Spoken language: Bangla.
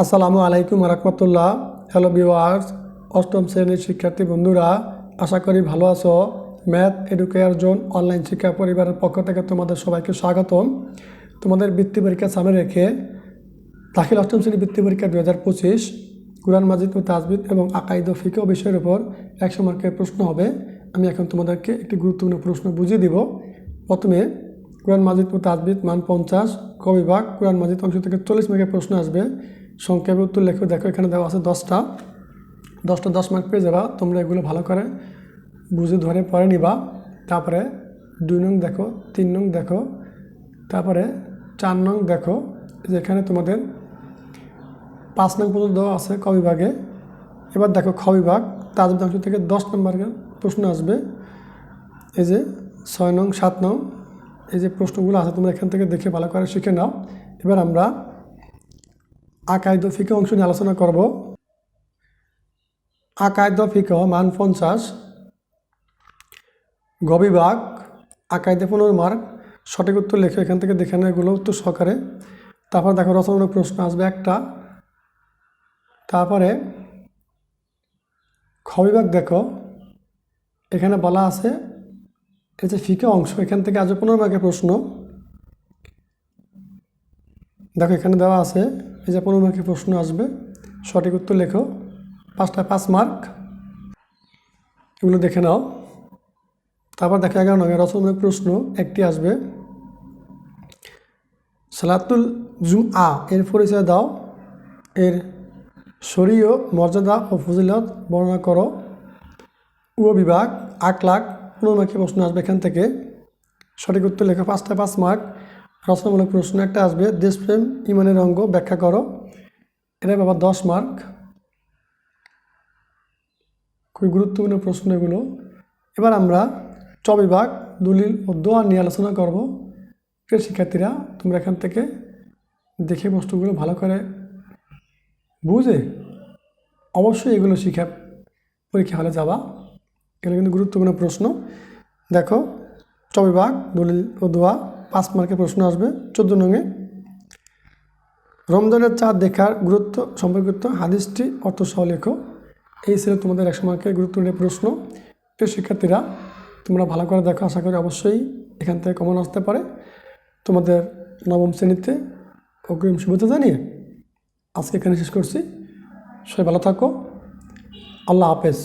আসসালামু আলাইকুম রহমতুল্লাহ। হ্যালো ভিওয়ার্স অষ্টম শ্রেণির শিক্ষার্থী বন্ধুরা, আশা করি ভালো আছো। ম্যাথ এডুকেয়ার জোন অনলাইন শিক্ষা পরিবারের পক্ষ থেকে তোমাদের সবাইকে স্বাগতম। তোমাদের বৃত্তি পরীক্ষা সামনে রেখে দাখিল অষ্টম শ্রেণি বৃত্তি পরীক্ষা দু হাজার পঁচিশ, কুরআন, মাজিদ ও তাজবিদ এবং আকাইদ ফিকো বিষয়ের উপর একশো মার্কের প্রশ্ন হবে। আমি এখন তোমাদেরকে একটি গুরুত্বপূর্ণ প্রশ্ন বুঝিয়ে দিব। প্রথমে, কোরআন, মাজিদ ও তাজবিদ মান পঞ্চাশ কবিভাগ বিভাগ, কোরআন, মাজিদ অংশ থেকে চল্লিশ মার্কের প্রশ্ন আসবে। সংক্ষেপে উত্তর লেখো। দেখো, এখানে দেওয়া আছে দশটা। দশটা দশ মার্ক পেয়ে যাবা। তোমরা এগুলো ভালো করে বুঝে ধরে পড়ে নিবা। তারপরে দুই নং দেখো, তিন নং দেখো, তারপরে চার নং দেখো, যেখানে তোমাদের পাঁচ নং পর্যন্ত দেওয়া আছে ক বিভাগে। এবার দেখো খ বিভাগ। তাজবিদ অংশ থেকে দশ নম্বরের প্রশ্ন আসবে, এই যে ছয় নং, সাত নং, এই যে প্রশ্নগুলো আছে, তোমরা এখান থেকে দেখে ভালো করে শিখে নাও। এবার আমরা আকাইদ ফিকে অংশ নিয়ে আলোচনা করব। আকাইদ ফিকে মান পঞ্চাশ। গবিভাগ, আকাইদে পনেরো মার্ক। সঠিক উত্তর লেখো, এখান থেকে দেখে নেয় এগুলো উত্তর সহকারে। তারপর দেখো রচনামূলক প্রশ্ন আসবে একটা। তারপরে খ বিভাগ দেখো। এখানে বলা আছে, এই যে ফিকে অংশ, এখান থেকে আজ পনেরো মার্কের প্রশ্ন। দেখো এখানে দেওয়া আছে এই যে পনেরো মার্কের প্রশ্ন আসবে। সঠিক উত্তর লেখো। পাঁচটা পাঁচ মার্ক। এগুলো দেখে নাও। তারপর দেখো এগারো নয় রচনামূলক প্রশ্ন। একটি আসবে। সালাতুল জুম আ এর পরিচয় দাও। এর শরীয় মর্যাদা ও ফজিলত বর্ণনা করো। উ বিভাগ, আট লাখ। পনেরো মার্কের প্রশ্ন আসবে এখান থেকে। সঠিক উত্তর লেখা। পাঁচটা পাঁচ মার্ক। রচনামূলক প্রশ্ন, একটা আসবে দেশপ্রেম ইমানের অঙ্গ, ব্যাখ্যা করো। এটা বাবা দশ মার্ক। খুবই গুরুত্বপূর্ণ প্রশ্ন এগুলো এবার আমরা চ বিভাগ, দলিল ও দোয়া নিয়ে আলোচনা করব। প্রিয় শিক্ষার্থীরা, তোমরা এখান থেকে দেখে বস্তুগুলো ভালো করে বুঝে অবশ্যই এগুলো শিখা পরীক্ষা হলে যাবা। এগুলো কিন্তু গুরুত্বপূর্ণ প্রশ্ন। দেখো, চ বিভাগ, দলিল ও দোয়া। পাঁচ মার্কের প্রশ্ন আসবে। চোদ্দ নঙে রমজানের চাঁদ দেখার গুরুত্ব সম্পর্কিত হাদিসটি অর্থ সহ লেখো। এই ছিল তোমাদের একশো মার্কের গুরুত্বপূর্ণ প্রশ্ন। প্রিয় শিক্ষার্থীরা, তোমরা ভালো করে দেখো, আশা করি অবশ্যই এখান থেকে কমন আসতে পারে। তোমাদের নবম শ্রেণীতে অগ্রিম শুভেচ্ছা জানিয়ে আজকে এখানে শেষ করছি। সবাই ভালো থাকো। আল্লাহ হাফেজ।